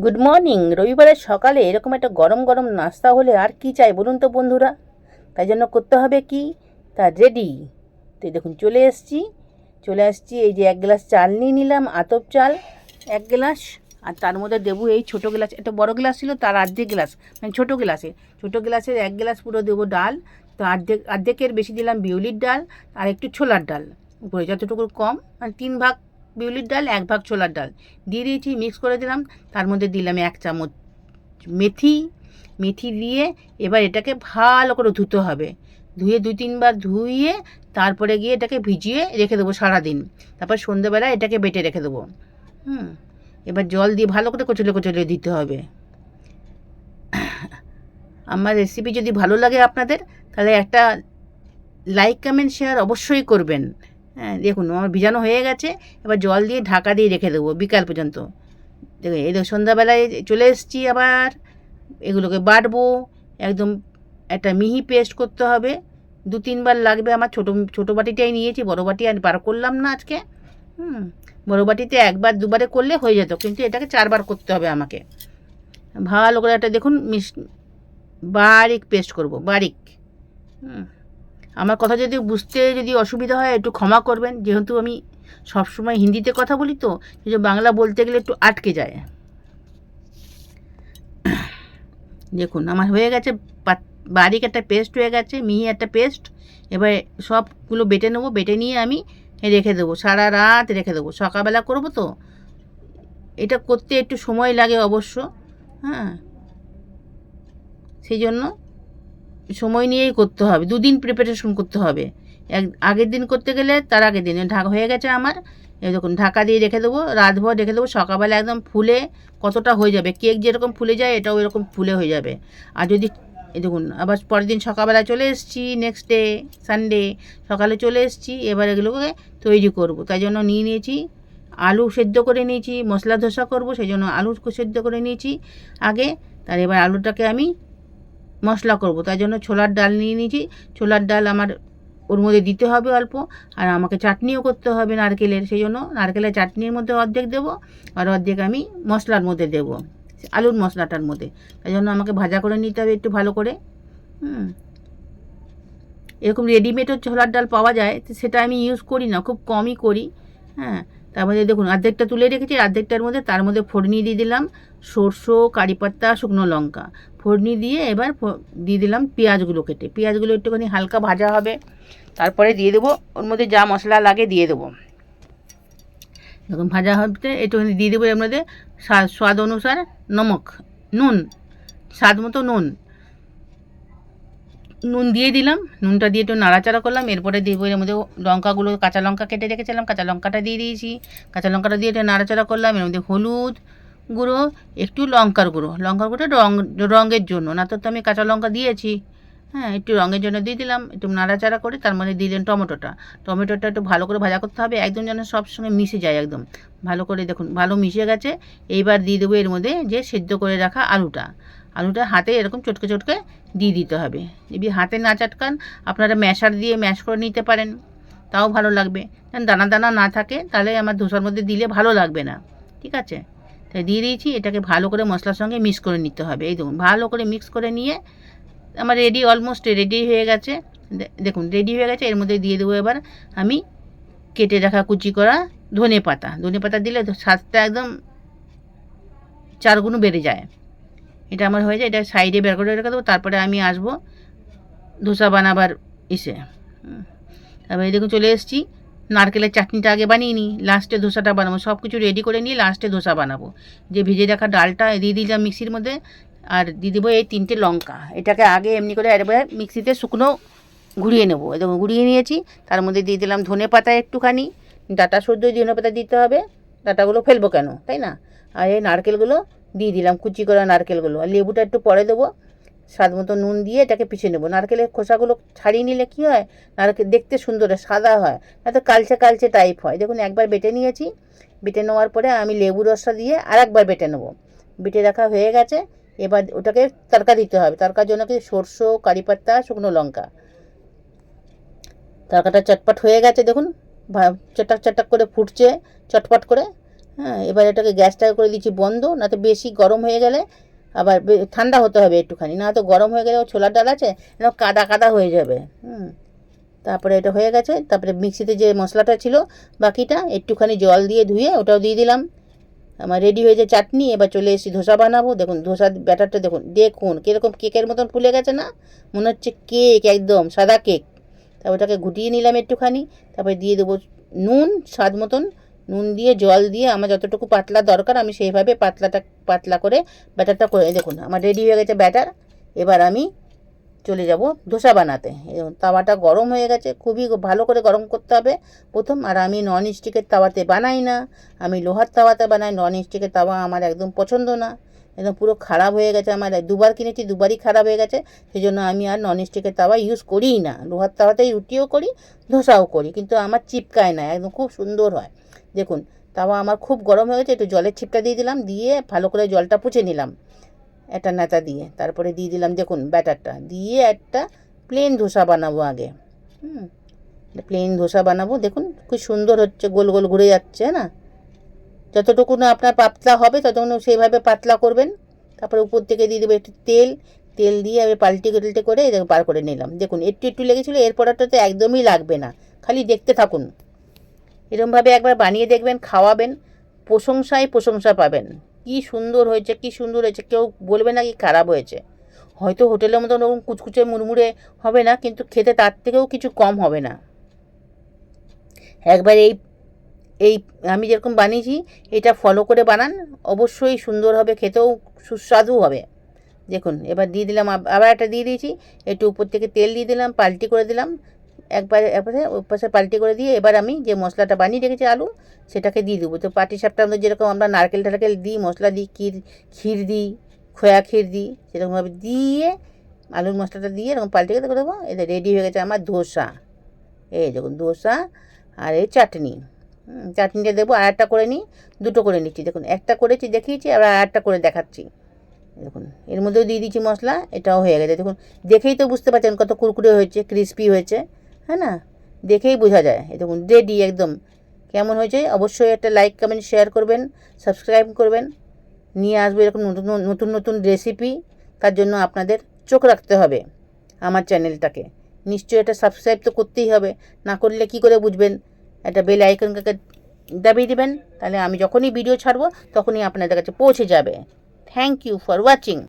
Good morning রবিবারের সকালে এরকম একটা গরম গরম নাস্তা হলে আর কি চাই বলুন তো বন্ধুরা? তাই জন্য করতে হবে কি? তা রেডি তো দেখুন, চলে এসেছি। চলে আসছি এই যে এক গ্লাস চাল নিয়ে নিলাম, আতপ চাল, এক গ্লাস। আর তার মধ্যে দেবো এই ছোটো গ্লাস একটা বড় গ্লাস ছিল, তার অর্ধেক গ্লাস মানে ছোটো গ্লাসে। ছোটো গ্লাসের এক গ্লাস পুরো দেবো ডাল, তো আর্ধেক অর্ধেকের বেশি দিলাম বিউলির ডাল, আর একটু ছোলার ডাল। উপরে যতটুকু কম মানে তিন ভাগ বিউলির ডাল, এক ভাগ ছোলার ডাল। দিয়ে দিয়েছি মিক্স করে দিলাম। তার মধ্যে দিলাম এক চামচ মেথি। মেথি দিয়ে এবার এটাকে ভালো করে ধুতে হবে। ধুয়ে দুই তিনবার ধুয়ে তারপরে গিয়ে এটাকে ভিজিয়ে রেখে দেবো সারাদিন। তারপর সন্ধ্যেবেলা এটাকে বেটে রেখে দেবো। হুম। এবার জল দিয়ে ভালো করে কচলে কচলে দিতে হবে। আমার রেসিপি যদি ভালো লাগে আপনাদের, তাহলে একটা লাইক কমেন্ট শেয়ার অবশ্যই করবেন। হ্যাঁ দেখুন, আমার ভিজানো হয়ে গেছে, এবার জল দিয়ে ঢাকা দিয়ে রেখে দেবো বিকাল পর্যন্ত। দেখুন, এই দেখো সন্ধ্যাবেলায় চলে এসেছি আবার, এগুলোকে বাটবো, একদম একটা মিহি পেস্ট করতে হবে। দু তিনবার লাগবে, আমার ছোটো ছোটো বাটিটাই নিয়েছি, বড় বাটি আর বার করলাম না আজকে। হুম, বড় বাটিতে একবার, দুবারে করলে হয়ে যেত, কিন্তু এটাকে চারবার করতে হবে আমাকে। ভালো করে একটা, দেখুন মিস বারিক পেস্ট করব, বারিক। হুম। আমার কথা যদি বুঝতে যদি অসুবিধা হয়, একটু ক্ষমা করবেন। যেহেতু আমি সবসময় হিন্দিতে কথা বলি তো জন্য বাংলা বলতে গেলে একটু আটকে যায়। দেখুন, আমার হয়ে গেছে বারিক একটা পেস্ট হয়ে গেছে, মিহি একটা পেস্ট এবার সবগুলো বেটে নেব, বেটে নিয়ে আমি রেখে দেবো, সারা রাত রেখে দেবো। সকালবেলা করব তো, এটা করতে একটু সময় লাগে অবশ্য হ্যাঁ। সেই জন্য সময় নিয়েই করতে হবে, দুদিন প্রিপারেশন করতে হবে। এক, আগের দিন করতে গেলে তার আগের দিন, ঢাকা হয়ে গেছে আমার দেখুন, ঢাকা দিয়ে রেখে দেবো, রাতভর রেখে দেবো, সকালবেলা একদম ফুলে কতটা হয়ে যাবে, কেক যেরকম ফুলে যায়, এটাও এরকম ফুলে হয়ে যাবে। আর যদি দেখুন, আবার পরের দিন সকালবেলা চলে এসেছি নেক্সট ডে সানডে সকালে চলে এসেছি, এবার এগুলোকে তৈরি করব। তাই জন্য নিয়ে নিয়েছি, আলু সেদ্ধ করে নিয়েছি, মশলা ধোসা করব, সেই জন্য আলু সেদ্ধ করে নিয়েছি। আগে, তার এবার আলুটাকে আমি মশলা করব। তাই জন্য ছোলার ডাল নিয়ে নিয়েছি। ছোলার ডাল আমার ওর মধ্যে দিতে হবে অল্প, আর আমাকে চাটনিও করতে হবে নারকেলের। সেই জন্য নারকেলের চাটনির মধ্যে অর্ধেক দেবো, আর অর্ধেক আমি মশলার মধ্যে দেবো, আলুর মশলাটার মধ্যে। তাই জন্য আমাকে ভাজা করে নিতে হবে একটু ভালো করে। হুম। এরকম রেডিমেডও ছোলার ডাল পাওয়া যায় সেটা আমি ইউজ করি না, খুব কমই করি। হ্যাঁ। তার মধ্যে দেখুন অর্ধেকটা তুলে রেখেছি অর্ধেকটার মধ্যে তার মধ্যে ফোড়নি দিয়ে দিলাম সরষো, কারি পাত্তা শুকনো লঙ্কা। ফোড়নি দিয়ে এবার দিয়ে দিলাম পেঁয়াজগুলো কেটে। পেঁয়াজগুলো একটুখানি হালকা ভাজা হবে। তারপরে দিয়ে দেবো, ওর মধ্যে যা মশলা লাগে দিয়ে দেবো। যখন ভাজা হতে একটুখানি দিয়ে দেবো এর মধ্যে স্বাদ অনুসার, নমক, নুন, স্বাদ মতো নুন। নুন দিয়ে দিলাম, নুনটা দিয়ে একটু নাড়াচাড়া করলাম, এরপরে দিয়ে এর মধ্যে লঙ্কাগুলো, কাঁচা লঙ্কা কেটে রেখেছিলাম, কাঁচা লঙ্কাটা দিয়ে দিয়েছি। কাঁচা লঙ্কাটা দিয়ে একটু নাড়াচাড়া করলাম, এর মধ্যে হলুদ গুঁড়ো, একটু লঙ্কার গুঁড়ো। লঙ্কার গুঁড়োটা রং, রঙের জন্য, না তো আমি কাঁচা লঙ্কা দিয়েছি। হ্যাঁ একটু রঙের জন্য দিয়ে দিলাম, একটু নাড়াচাড়া করে তার মধ্যে দিয়ে দিলেন টমেটোটা। টমেটোটা একটু ভালো করে ভাজা করতে হবে, একদম যেন সব সঙ্গে মিশে যায় একদম। ভালো করে দেখুন, ভালো মিশে গেছে, এইবার দিয়ে দেবো এর মধ্যে যে সেদ্ধ করে রাখা আলুটা। আলুটা হাতে এরকম চটকে চটকে দিয়ে দিতে হবে। যদি হাতে না চাটকান, আপনারা ম্যাশার দিয়ে ম্যাশ করে নিতে পারেন। তাও ভালো লাগবে। কারণ দানা দানা না থাকে, তাহলে আমার ধোসার মধ্যে দিলে ভালো লাগবে না। ঠিক আছে? তাই দিয়ে দিয়েছি, এটাকে ভালো করে মশলার সঙ্গে মিক্স করে নিতে হবে। এই দেখুন, ভালো করে মিক্স করে নিয়ে আমার রেডি অলমোস্ট রেডি হয়ে গেছে। দেখুন রেডি হয়ে গেছে, এর মধ্যে দিয়ে দেবো এবার আমি কেটে রাখা কুচি করা ধনে পাতা ধনে পাতা দিলে স্বাদটা একদম চারগুণ বেড়ে যায়। এটা আমার হয়ে যায়, এটা সাইডে বের করে রেখে দেবো, তারপরে আমি আসব ধোসা বানাবার হুম। তারপরে এই দেখুন চলে এসেছি, নারকেলের চাটনিটা আগে বানিয়ে নিই, লাস্টে ধোসাটা বানাবো সব কিছু রেডি করে নিয়ে লাস্টে ধোসা বানাবো। যে ভিজে রাখা ডালটা দিয়ে দিলাম মিক্সির মধ্যে, আর দিয়ে দেবো এই তিনটে লঙ্কা। এটাকে আগে এমনি করে একবার মিক্সিতে শুকনো ঘুরিয়ে নেব। দেখুন ঘুরিয়ে নিয়েছি, তার মধ্যে দিয়ে দিলাম ধনে পাতা একটুখানি ডাটা সদ্য ধনে পাতা দিতে হবে, ডাটাগুলো ফেলব কেন, তাই না? আর এই নারকেলগুলো দিলাম কুচি করা নারকেলগুলো। আর লেবুটা একটু পরে দেবো। স্বাদ মতো নুন দিয়ে এটাকে পিছিয়ে নেব। নারকেলের খোসাগুলো ছাড়িয়ে নিলে কী হয়? নারকেল দেখতে সুন্দর হয়, সাদা হয়। না তো কালচে কালচে টাইপ হয়। দেখুন একবার বেটে নিয়েছি। বেটে নেওয়ার পরে আমি লেবু রসটা দিয়ে আর একবার বেটে নেব। বেটে রাখা হয়ে গেছে। এবার ওটাকে তড়কা দিতে হবে। তড়কার জন্য কি? সরষে কারি পাত্তা শুকনো লঙ্কা। তড়কাটা চটপট হয়ে গেছে দেখুন। চটাক চটাক করে ফুটছে। চটপট করে। হ্যাঁ এবার এটাকে গ্যাসটা করে দিচ্ছি বন্ধ না তো বেশি গরম হয়ে গেলে আবার ঠান্ডা হতে হবে একটুখানি না তো গরম হয়ে গেলে ও ছোলার ডাল আছে কাদা কাদা হয়ে যাবে, হুম। তারপরে এটা হয়ে গেছে, তারপরে মিক্সিতে যে মশলাটা ছিল বাকিটা, একটুখানি জল দিয়ে ধুয়ে ওটাও দিয়ে দিলাম। আমার রেডি হয়ে হয়েছে চাটনি, এবার চলে এসেছি ধোসা বানাবো, দেখুন ধোসার ব্যাটারটা দেখুন দেখুন কীরকম কেকের মতন ফুলে গেছে না, মনে হচ্ছে কেক একদম, সাদা কেক। তারপর ওটাকে ঘুটিয়ে নিলাম একটুখানি, তারপরে দিয়ে দেবো নুন, স্বাদ মতন নুন দিয়ে, জল দিয়ে আমার যতটুকু পাতলা দরকার, আমি সেইভাবে পাতলাটা, পাতলা করে ব্যাটারটা করে, দেখুন, আমার রেডি হয়ে গেছে ব্যাটার। এবার আমি চলে যাব ধোসা বানাতে। তাওয়াটা গরম হয়ে গেছে, খুবই ভালো করে গরম করতে হবে প্রথম। আর আমি নন স্টিকের তাওয়াতে বানাই না, আমি লোহার তাওয়াতে বানাই নন স্টিকের তাওয়া আমার একদম পছন্দ না। একদম পুরো খারাপ হয়ে গেছে আমার, দুবার কিনেছি, দুবারই খারাপ হয়ে গেছে সেই জন্য আমি আর নন স্টিকের তাওয়া ইউজ করিই না। লোহার তাওয়াতেই রুটিও করি, ধোসাও করি, কিন্তু আমার চিপকায় না, একদম খুব সুন্দর হয়। দেখুন তাওয়া আমার খুব গরম হয়ে গেছে, একটু জলের ছিপটা দিয়ে দিলাম, দিয়ে ভালো করে জলটা পুছে নিলাম। একটা নেতা দিয়ে, তারপরে দিয়ে দিলাম, দেখুন, ব্যাটারটা। দিয়ে একটা প্লেন ধোসা বানাবো আগে। হুম প্লেন ধোসা বানাবো, দেখুন, খুব সুন্দর হচ্ছে, গোল গোল ঘুরে যাচ্ছে, না? যতটুকু না আপনার পাতলা হবে ততক্ষণ সেইভাবে পাতলা করবেন। তারপরে উপর থেকে দিয়ে দেবো একটু তেল। তেল দিয়ে আমি পাল্টে পাল্টে করে বার করে নিলাম। দেখুন, একটু একটু লেগেছিলো, এরপর তো একদমই লাগবে না। খালি দেখতে থাকুন। এরমভাবে একবার বানিয়ে দেখবেন, খাওয়াবেন, প্রশংসায় প্রশংসা পাবেন। কি সুন্দর হয়েছে, কি সুন্দর হয়েছে, কেউ বলবে না কি খারাপ হয়েছে। হয়তো হোটেলের মতো ওরকম কুচকুচে মুড়মুড়ে হবে না, কিন্তু খেতে তার থেকেও কিছু কম হবে না। একবার এই এই আমি যেরকম বানিয়েছি, এটা ফলো করে বানান, অবশ্যই সুন্দর হবে, খেতেও সুস্বাদু হবে। দেখুন, এবার দিয়ে দিলাম, আবার একটা দিয়ে দিয়েছি, একটু উপর থেকে তেল দিয়ে দিলাম, পাল্টি করে দিলাম একবার, একবারে ওই পাশে পাল্টি করে দিয়ে এবার আমি যে মশলাটা বানিয়ে রেখেছি আলু, সেটাকে দিয়ে দেবো। তো পাটি সাপটার মধ্যে যেরকম আমরা নারকেল টারকেল দিই, মশলা দিই, ক্ষীর ক্ষীর দিই, খোয়া ক্ষীর দিই, সেরকমভাবে দিয়ে আলুর মশলাটা দিয়ে এরকম পাল্টে করে দেবো। এটা রেডি হয়ে গেছে আমার ধোসা। এই দেখুন ধোসা আর এই চাটনি। চাটনিটা দেবো, আর একটা করে নিই দুটো করে নিচ্ছি। দেখুন, একটা করেছি, দেখিয়েছি আর একটা করে দেখাচ্ছি। দেখুন, এর মধ্যেও দিয়ে দিচ্ছি মশলা, এটাও হয়ে গেছে। দেখুন, দেখেই তো বুঝতে পারছেন কত কুরকুরে হয়েছে, ক্রিস্পি হয়েছে। হ্যাঁ না? দেখেই বোঝা যায়। এই দেখুন রেডি একদম। কেমন হয়েছে? অবশ্যই একটা লাইক কমেন্ট শেয়ার করবেন সাবস্ক্রাইব করবেন। নিয়ে আসব এরকম নতুন নতুন নতুন রেসিপি তার জন্য আপনাদের চোখ রাখতে হবে আমার চ্যানেলটাকে নিশ্চয়ই এটা সাবস্ক্রাইব তো করতেই হবে। না করলে কি করে বুঝবেন? একটা বেল আইকনটাকে দাবিয়ে দেবেন, তাহলে আমি যখনই ভিডিও ছাড়বো, তখনই আপনাদের কাছে পৌঁছে যাবে। Thank you for watching